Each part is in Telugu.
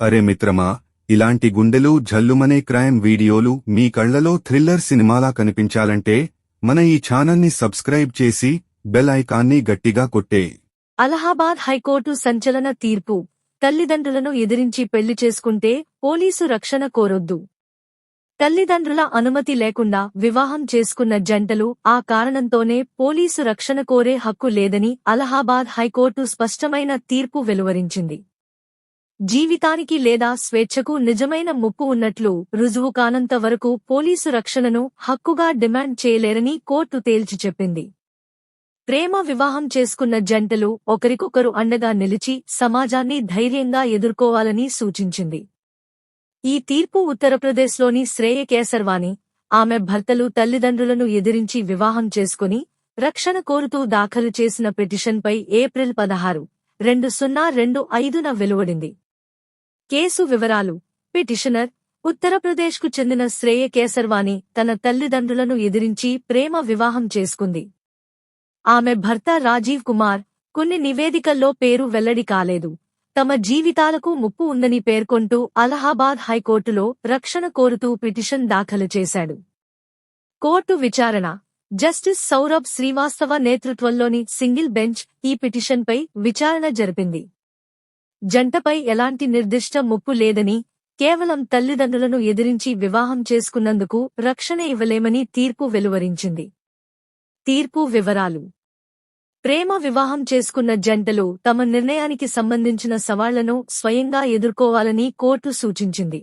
అరే మిత్రమా ఇలాంటి గుండెలు జల్లుమనే క్రైమ్ వీడియోలు మీ కళ్ళలో థ్రిల్లర్ సినిమాలా కనిపించాలంటే మన ఈ ఛానల్ని సబ్స్క్రైబ్ చేసి బెల్ ఐకాన్ని గట్టిగా కొట్టే. అలహాబాద్ హైకోర్టు సంచలన తీర్పు. తల్లిదండ్రులను ఎదిరించి పెళ్ళి చేసుకుంటే పోలీసు రక్షణ కోరొద్దు. తల్లిదండ్రుల అనుమతి లేకుండా వివాహం చేసుకున్న జంటలు ఆ కారణంతోనే పోలీసు రక్షణ కోరే హక్కు లేదని అలహాబాద్ హైకోర్టు స్పష్టమైన తీర్పు వెలువరించింది. జీవితానికి లేదా స్వేచ్ఛకు నిజమైన ముప్పు ఉన్నట్లు రుజువు కానంత వరకు పోలీసు రక్షణను హక్కుగా డిమాండ్ చేయలేరని కోర్టు తేల్చి చెప్పింది. ప్రేమ వివాహం చేసుకున్న జంటలు ఒకరికొకరు అండగా నిలిచి సమాజాన్ని ధైర్యంగా ఎదుర్కోవాలని సూచించింది. ఈ తీర్పు ఉత్తరప్రదేశ్లోని శ్రేయ కేసర్వాణి ఆమె భర్తలు తల్లిదండ్రులను ఎదిరించి వివాహం చేసుకుని రక్షణ కోరుతూ దాఖలు చేసిన పిటిషన్పై ఏప్రిల్ పదహారు రెండు సున్నా రెండు ఐదున వెలువడింది. కేసు వివరాలు. పిటిషనర్ ఉత్తరప్రదేశ్కు చెందిన శ్రేయ కేసర్వాణి తన తల్లిదండ్రులను ఎదిరించి ప్రేమ వివాహం చేసుకుంది. ఆమె భర్త రాజీవ్ కుమార్ కొన్ని నివేదికల్లో పేరు వెల్లడి కాలేదు. తమ జీవితాలకు ముప్పు ఉందని పేర్కొంటూ అలహాబాద్ హైకోర్టులో రక్షణ కోరుతూ పిటిషన్ దాఖలు చేశాడు. కోర్టు విచారణ. జస్టిస్ సౌరభ్ శ్రీవాస్తవ నేతృత్వంలోని సింగిల్ బెంచ్ ఈ పిటిషన్పై విచారణ జరిపింది. జంటపై ఎలాంటి నిర్దిష్ట ముప్పు లేదని కేవలం తల్లిదండ్రులను ఎదిరించి వివాహం చేసుకున్నందుకు రక్షణ ఇవ్వలేమని తీర్పు వెలువరించింది. తీర్పు వివరాలు. ప్రేమ వివాహం చేసుకున్న జంటలు తమ నిర్ణయానికి సంబంధించిన సవాళ్ళను స్వయంగా ఎదుర్కోవాలని కోర్టు సూచించింది.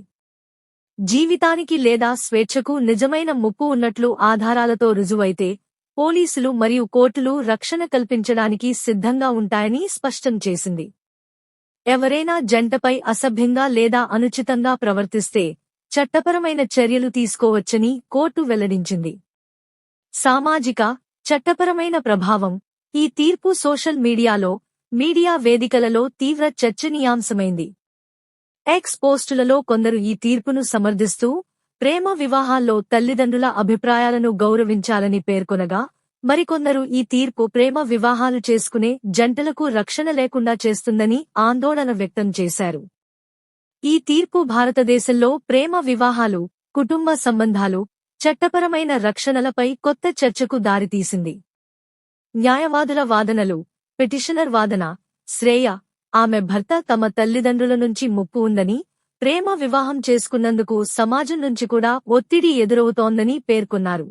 జీవితానికి లేదా స్వేచ్ఛకు నిజమైన ముప్పు ఉన్నట్లు ఆధారాలతో రుజువైతే పోలీసులు మరియు కోర్టులు రక్షణ కల్పించడానికి సిద్ధంగా ఉంటాయని స్పష్టం చేసింది. ఎవరైనా జంటపై అసభ్యంగా లేదా అనుచితంగా ప్రవర్తిస్తే చట్టపరమైన చర్యలు తీసుకోవచ్చని కోర్టు వెల్లడించింది. సామాజిక చట్టపరమైన ప్రభావం. ఈ తీర్పు సోషల్ మీడియాలో మీడియా వేదికలలో తీవ్ర చర్చనీయాంశమైంది. ఎక్స్ పోస్టులలో కొందరు ఈ తీర్పును సమర్థిస్తూ ప్రేమ వివాహాల్లో తల్లిదండ్రుల అభిప్రాయాలను గౌరవించాలని పేర్కొనగా మరికొందరు ఈ తీర్పు ప్రేమ వివాహాలు చేసుకునే జంటలకు రక్షణ లేకుండా చేస్తుందని ఆందోళన వ్యక్తం చేశారు. ఈ తీర్పు భారతదేశంలో ప్రేమ వివాహాలు కుటుంబ సంబంధాలు చట్టపరమైన రక్షణలపై కొత్త చర్చకు దారితీసింది. న్యాయవాదుల వాదనలు పిటిషనర్ వాదన శ్రేయ ఆమె భర్త తమ తల్లిదండ్రుల నుంచి ముప్పు ఉందని ప్రేమ వివాహం చేసుకున్నందుకు సమాజం నుంచి కూడా ఒత్తిడి ఎదురవుతోందని పేర్కొన్నారు.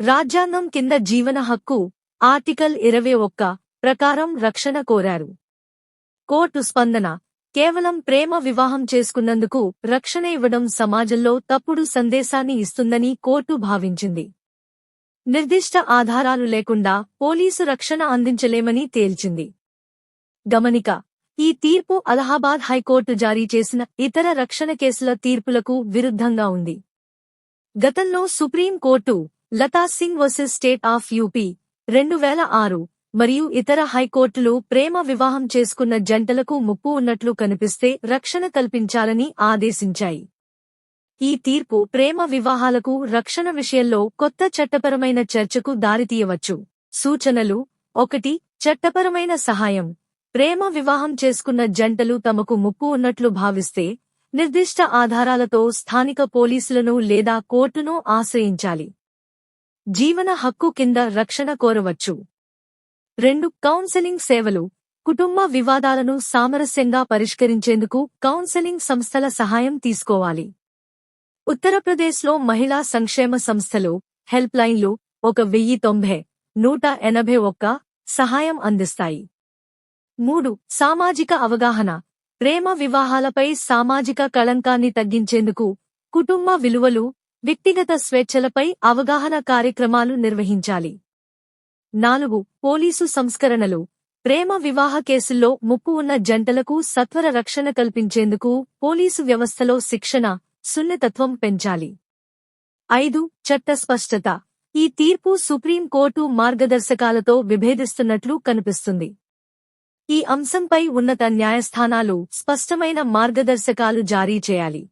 రాజ్యాంగం కింద జీవన హక్కు ఆర్టికల్ ఇరవై ఒక్క ప్రకారం రక్షణ కోరారు. కోర్టు స్పందన కేవలం ప్రేమ వివాహం చేసుకున్నందుకు రక్షణ ఇవ్వడం సమాజంలో తప్పుడు సందేశాన్ని ఇస్తుందని కోర్టు భావించింది. నిర్దిష్ట ఆధారాలు లేకుండా పోలీసు రక్షణ అందించలేమని తేల్చింది. గమనిక ఈ తీర్పు అలహాబాద్ హైకోర్టు జారీ చేసిన ఇతర రక్షణ కేసుల తీర్పులకు విరుద్ధంగా ఉంది. గతంలో supreme court Lata Singh versus state of UP రెండు వేల ఆరు మరియు ఇతర హైకోర్టులు ప్రేమ వివాహం చేసుకున్న జంటలకు ముప్పు ఉన్నట్లు కనిపిస్తే రక్షణ కల్పించాలని ఆదేశించాయి. ఈ తీర్పు ప్రేమ వివాహాలకు రక్షణ విషయంలో కొత్త చట్టపరమైన చర్చకు దారితీయవచ్చు. సూచనలు ఒకటి చట్టపరమైన సహాయం. ప్రేమ వివాహం చేసుకున్న జంటలు తమకు ముప్పు ఉన్నట్లు భావిస్తే నిర్దిష్ట ఆధారాలతో స్థానిక పోలీసులను లేదా కోర్టును ఆశ్రయించాలి. జీవన హక్కు కింద రక్షణ కోరవచ్చు. రెండు కౌన్సెలింగ్ సేవలు. కుటుంబ వివాదాలను సామరస్యంగా పరిష్కరించేందుకు కౌన్సెలింగ్ సంస్థల సహాయం తీసుకోవాలి. ఉత్తరప్రదేశ్లో మహిళా సంక్షేమ సంస్థలు హెల్ప్ లైన్లు ఒక వెయ్యి తొంభై నూట ఎనభై ఒక్క సహాయం అందిస్తాయి. మూడు సామాజిక అవగాహన. ప్రేమ వివాహాలపై సామాజిక కళంకాన్ని తగ్గించేందుకు కుటుంబ విలువలు వ్యక్తిగత స్వేచ్ఛలపై అవగాహన కార్యక్రమాలు నిర్వహించాలి. నాలుగు పోలీసు సంస్కరణలు. ప్రేమ వివాహ కేసుల్లో ముప్పు ఉన్న జంటలకు సత్వర రక్షణ కల్పించేందుకు పోలీసు వ్యవస్థలో శిక్షణ సున్నితత్వం పెంచాలి. ఐదు చట్ట స్పష్టత. ఈ తీర్పు సుప్రీంకోర్టు మార్గదర్శకాలతో విభేదిస్తున్నట్లు కనిపిస్తుంది. ఈ అంశంపై ఉన్నత న్యాయస్థానాలు స్పష్టమైన మార్గదర్శకాలు జారీ చేయాలి.